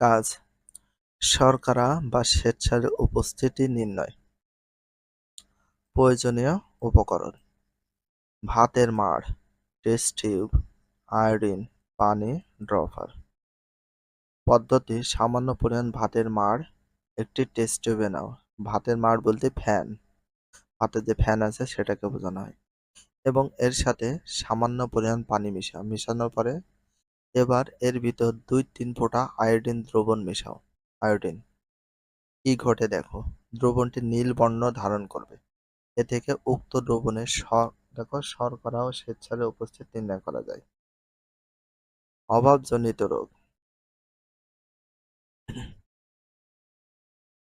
কাজ, শর্করা বা স্বেচ্ছার উপস্থিতি নির্ণয়। প্রয়োজনীয় উপকরণ, ভাতের মাড়, টেস্ট টিউব, আয়োডিন, পানি, ড্রপার। পদ্ধতি, সামান্য পরিমাণ ভাতের মাড়, একটি টেস্ট টিউবে নাও। ভাতের মাড় বলতে ফ্যান। ভাতের যে ফ্যান আছে সেটাকে বোঝানো হয়। এবং এর সাথে সামান্য পরিমাণ পানি মিশাও মিশানোর পরে এবার এর ভিতর দুই তিন ফোঁটা আয়োডিন দ্রবণ মেশাও। আয়োডিন। কি ঘটে দেখো? দ্রবণটি নীল বর্ণ ধারণ করবে। এ থেকে উক্ত দ্রবণের দেখো, শর্করা ও স্বেচ্ছারে উপস্থিত নির্ণয় করা যায়। অভাবজনিত রোগ।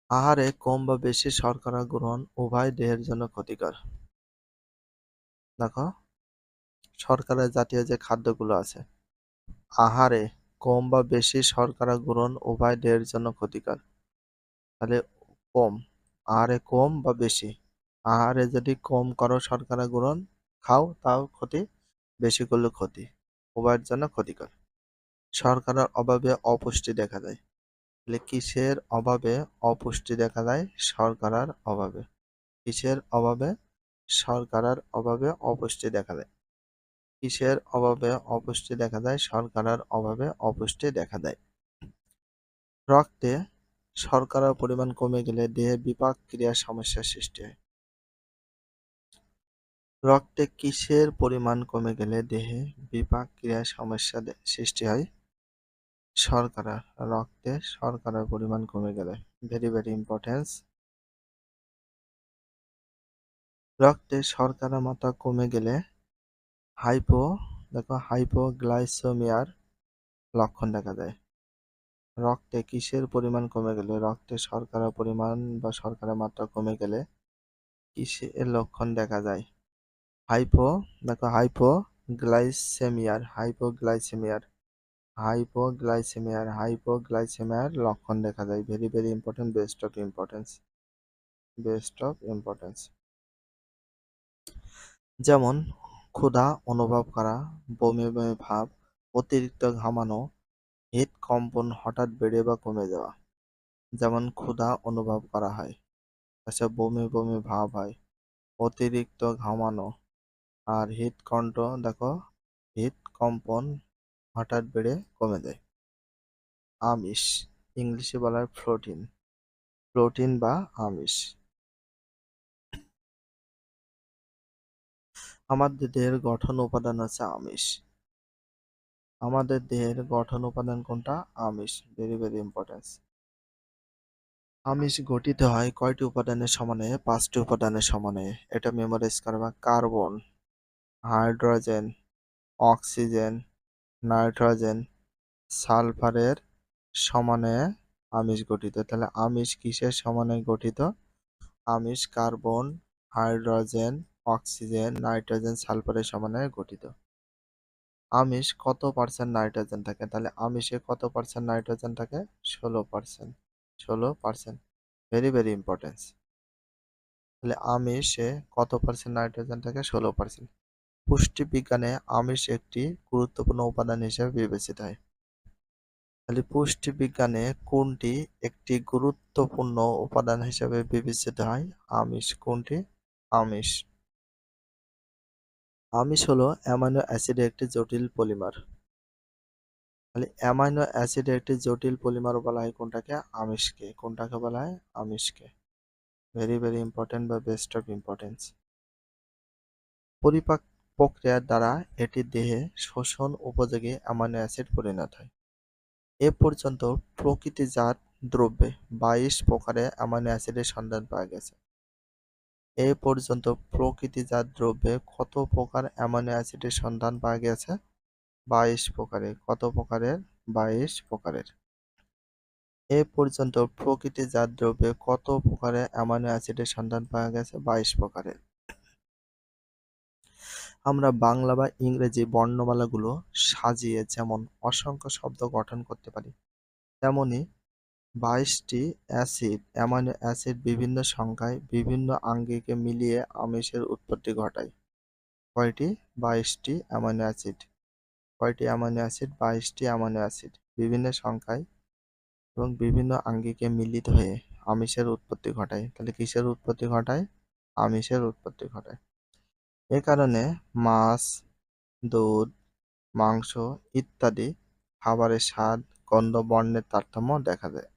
আহারে কম বা বেশি শর্করা গ্রহণ উভয় দেহের জন্য ক্ষতিকর। দেখো শর্করা জাতীয় যে খাদ্যগুলো আছে আহারে, কম বা বেশি শর্করা গ্রহণ উভয় দেহের জন্য ক্ষতিকর। তাহলে কম। আহারে কম বা বেশি? আহারে যদি কম করো শর্করা গ্রহণ খাও, তাও ক্ষতি, বেশি করলে ক্ষতি, উভয়ের জন্য ক্ষতিকর। শর্করার অভাবে অপুষ্টি দেখা যায়। তাহলে কিসের অভাবে অপুষ্টি দেখা যায়? শর্করার অভাবে। কিসের অভাবে? শর্করার অভাবে অপুষ্টি দেখা যায়। কিসের অভাবে অপুষ্টি দেখা যায় শর্করার অভাবে অপুষ্টি দেখা দেয়। রক্তে শর্করার পরিমাণ কমে গেলে দেহে বিপাক ক্রিয়ার সমস্যার সৃষ্টি হয়। রক্তে কিসের পরিমাণ কমে গেলে দেহে বিপাক ক্রিয়ার সমস্যা সৃষ্টি হয়। শর্করা রক্তে শর্করার পরিমাণ কমে গেলে। ভেরি ভেরি ইম্পর্টেন্স রক্তে শর্করা মাত্রা কমে গেলে হাইপো, দেখো হাইপোগ্লাইসেমিয়ার লক্ষণ দেখা যায়। রক্তে কিসের পরিমাণ কমে গেলে? রক্তে শর্করার পরিমাণ বা শর্করা মাত্রা কমে গেলে কিসের লক্ষণ দেখা যায়? হাইপো, দেখো হাইপোগ্লাইসেমিয়ার হাইপোগ্লাইসেমিয়ার হাইপোগ্লাইসেমিয়ার হাইপোগ্লাইসেমিয়ার লক্ষণ দেখা যায়। Very very important best of importance best of importance যেমন ক্ষুধা অনুভব করা, বমি বমি ভাব, অতিরিক্ত ঘামানো হৃদকম্পন হঠাৎ বেড়ে বা কমে যাওয়া, যেমন ক্ষুধা অনুভব করা হয় আচ্ছা বমি বমি ভাব হয়, অতিরিক্ত ঘামানো আর হৃদকণ্ঠ দেখো হৃদকম্পন হঠাৎ বেড়ে কমে যায়। আমিষ, ইংলিশে বলা হয় প্রোটিন প্রোটিন বা আমিষ। আমাদের দেহের গঠন উপাদান আছে আমিষ। আমাদের দেহের গঠন উপাদান কোনটা? আমিষ। ভেরি ভেরি ইম্পর্টেন্স আমিষ গঠিত হয় কয়টি উপাদানের সমানে? পাঁচটি উপাদানের সমানে। এটা মেমোরাইজ করবা কার্বন হাইড্রোজেন অক্সিজেন নাইট্রোজেন সালফারের সমানে আমিষ গঠিত। তাহলে আমিষ কিসের সমানে গঠিত? আমিষ কার্বন হাইড্রোজেন অক্সিজেন, নাইট্রোজেন, সালফারের সমানে গঠিত। আমিষ কত পার্সেন্ট নাইট্রোজেন থাকে? তাহলে আমিষে কত পার্সেন্ট নাইট্রোজেন থাকে? ষোলো পার্সেন্ট। ষোলো পার্সেন্ট। ভেরি ভেরি ইম্পর্টেন্স তাহলে আমিষে কত পার্সেন্ট নাইট্রোজেন থাকে? ষোলো পার্সেন্ট। পুষ্টিবিজ্ঞানে আমিষ একটি গুরুত্বপূর্ণ উপাদান হিসেবে বিবেচিত হয়। তাহলে পুষ্টিবিজ্ঞানে কোনটি একটি গুরুত্বপূর্ণ উপাদান হিসেবে বিবেচিত হয়? আমিষ। কোনটি? আমিষ। আমিষ হলো অ্যামাইনো অ্যাসিডের একটি জটিল পলিমার। তাহলে অ্যামাইনো অ্যাসিডের একটি জটিল পলিমার বলা হয় কোনটাকে? আমিষকে। কোনটাকে বলা হয়? আমিষকে। ভেরি ভেরি ইম্পর্টেন্ট বা বেস্ট অফ ইম্পর্টেন্স পরিপাক প্রক্রিয়ার দ্বারা এটি দেহে শোষণ উপযোগী অ্যামাইনো অ্যাসিড পরিণত হয়। এ পর্যন্ত প্রকৃতিজাত দ্রব্যে বাইশ প্রকারের অ্যামাইনো অ্যাসিডের সন্ধান পাওয়া গেছে। এ পর্যন্ত প্রকৃতিজাত দ্রব্যে কত প্রকার অ্যামাইনো অ্যাসিডের সন্ধান পাওয়া গেছে? বাইশ প্রকারের। কত প্রকারের? বাইশ প্রকারের। এ পর্যন্ত প্রকৃতিজাত দ্রব্যে কত প্রকারের অ্যামাইনো অ্যাসিডের সন্ধান পাওয়া গেছে? বাইশ প্রকারের। আমরা বাংলা বা ইংরেজি বর্ণমালাগুলো সাজিয়ে যেমন অসংখ্য শব্দ গঠন করতে পারি, তেমনি বাইশটি অ্যাসিড, অ্যামাইনো অ্যাসিড বিভিন্ন সংখ্যায় বিভিন্ন আঙ্গিকে মিলিয়ে আমিষের উৎপত্তি ঘটায়। কয়টি? বাইশটি অ্যামাইনো অ্যাসিড। কয়টি অ্যামাইনো অ্যাসিড? বাইশটি অ্যামাইনো অ্যাসিড। বিভিন্ন সংখ্যায় এবং বিভিন্ন আঙ্গিকে মিলিত হয়ে আমিষের উৎপত্তি ঘটায়। তাহলে কিসের উৎপত্তি ঘটায়? আমিষের উৎপত্তি ঘটায়। এ কারণে মাছ, দুধ, মাংস ইত্যাদি খাবারের স্বাদ, গন্ধ, বর্ণের তারতম্য দেখা যায়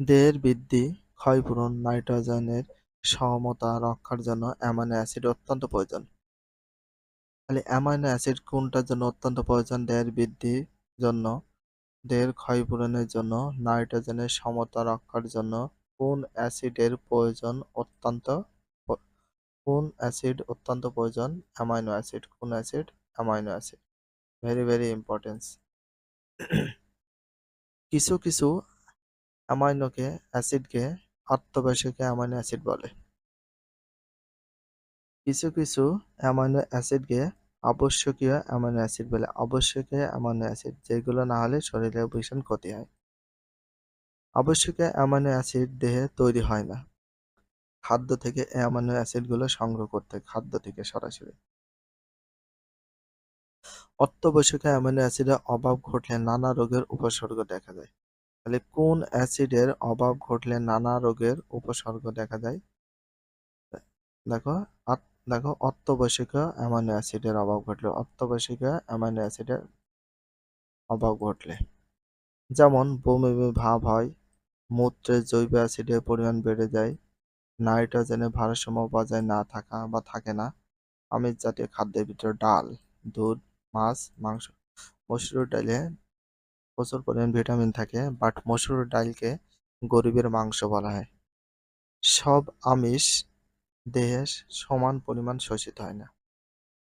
দেহের বৃদ্ধি ক্ষয়পূরণ নাইট্রোজেনের সমতা রক্ষার জন্য অ্যামাইনো অ্যাসিড অত্যন্ত প্রয়োজন। তাহলে অ্যামাইনো অ্যাসিড কোনটার জন্য অত্যন্ত প্রয়োজন? দেহের বৃদ্ধির জন্য। দেহের ক্ষয়পূরণের জন্য। নাইট্রোজেনের সমতা রক্ষার জন্য। কোন অ্যাসিডের প্রয়োজন অত্যন্ত কোন অ্যাসিড অত্যন্ত প্রয়োজন? Amino acid. কোন acid? Amino acid. Very very importance. কিছু কিছু অ্যামাইনোকে অ্যাসিডকে অত্যাবশ্যকীয় অ্যামাইনো অ্যাসিড বলে। কিছু কিছু অ্যামাইনো অ্যাসিডকে আবশ্যকীয় অ্যামাইনো অ্যাসিড বলে। আবশ্যকীয় অ্যামাইনো অ্যাসিড, যেগুলো না হলে শরীরে ভীষণ ক্ষতি হয়। আবশ্যকীয় অ্যামাইনো অ্যাসিড দেহে তৈরি হয় না। খাদ্য থেকে অ্যামাইনো অ্যাসিডগুলো সংগ্রহ করতে খাদ্য থেকে সরাসরি। অত্যাবশ্যকীয় অ্যামাইনো অ্যাসিডের অভাব ঘটলে নানা রোগের উপসর্গ দেখা যায় তাহলে কোন অ্যাসিডের অভাব ঘটলে নানা রোগের উপসর্গ দেখা যায় দেখো দেখো, অত্যাবশ্যকীয় অ্যামাইনো অ্যাসিডের অভাব ঘটলে, অত্যাবশ্যকীয় অ্যামাইনো অ্যাসিডের অভাব ঘটলে। যেমন, বমি ভাব হয়, মূত্রে জৈব অ্যাসিডের পরিমাণ বেড়ে যায় নাইট্রোজেনের ভারসাম্য বজায় না থাকা বা থাকে না, আমিষ জাতীয় খাদ্যের ভিতরে ডাল, দুধ, মাছ, মাংস, মসুর ডালে প্রচুর পরিমাণ ভিটামিন থাকে বাট মসুর ডালকে গরিবের মাংস বলা হয়। সব আমিষ দেহে সমান পরিমাণ শোষিত হয় না।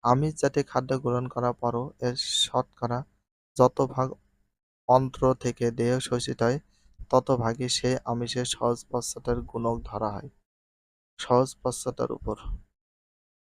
আমিষ জাতীয় খাদ্য গ্রহণ করার পরও এর শতকরা যত ভাগ অন্ত্র থেকে দেহ শোষিত হয়, তত ভাগই সেই আমিষের সহজ পশ্চাতের গুণক ধরা হয়। সহজ পশ্চাতের উপর।